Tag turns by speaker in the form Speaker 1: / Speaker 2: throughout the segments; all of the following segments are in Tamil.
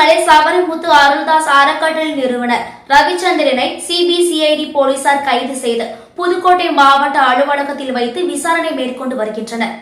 Speaker 1: விராலிமலை சபரிமுத்து அருள்தாஸ் அறக்கட்டளை நிறுவனர் ரவிச்சந்திரனை சிபிசிஐடி போலீசார் கைது செய்து புதுக்கோட்டை மாவட்ட அலுவலகத்தில் வைத்து விசாரணை மேற்கொண்டு வருகின்றனர்.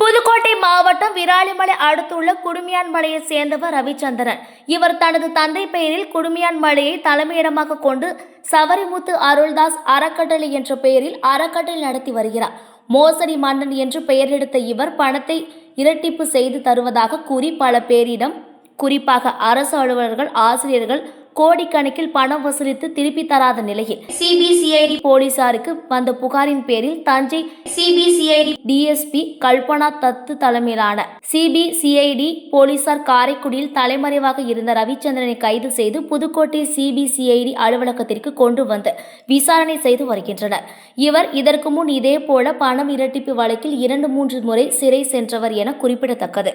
Speaker 1: புதுக்கோட்டை மாவட்டம் விராலிமலை அடுத்துள்ள குடுமியான்மலையை சேர்ந்தவர் ரவிச்சந்திரன். இவர் தனது தந்தை பெயரில் குடுமியான்மலையை தலைமையிடமாக கொண்டு சவரிமுத்து அருள்தாஸ் அறக்கட்டளை என்ற பெயரில் அறக்கட்டளை நடத்தி வருகிறார். மோசடி மன்னன் என்று பெயரெடுத்த இவர் பணத்தை இரட்டிப்பு செய்து தருவதாக கூறி பல பேரிடம் குறிப்பாக அரசு அலுவலர்கள் ஆசிரியர்கள் கோடிக்கணக்கில் பணம் வசூலித்து திருப்பி தராத நிலையில் சிபிசிஐடி போலீசாருக்கு வந்த புகாரின் பேரில் தஞ்சை சிபிசிஐடி டிஎஸ்பி கல்பனா தத்து தலைமையிலான சிபிசிஐடி போலீசார் காரைக்குடியில் தலைமறைவாக இருந்த ரவிச்சந்திரனை கைது செய்து புதுக்கோட்டை சிபிசிஐடி அலுவலகத்திற்கு கொண்டு வந்து விசாரணை செய்து வருகின்றனர். இவர் இதற்கு முன் இதேபோல பணம் இரட்டிப்பு வழக்கில் இரண்டு மூன்று முறை சிறை சென்றவர் என குறிப்பிடத்தக்கது.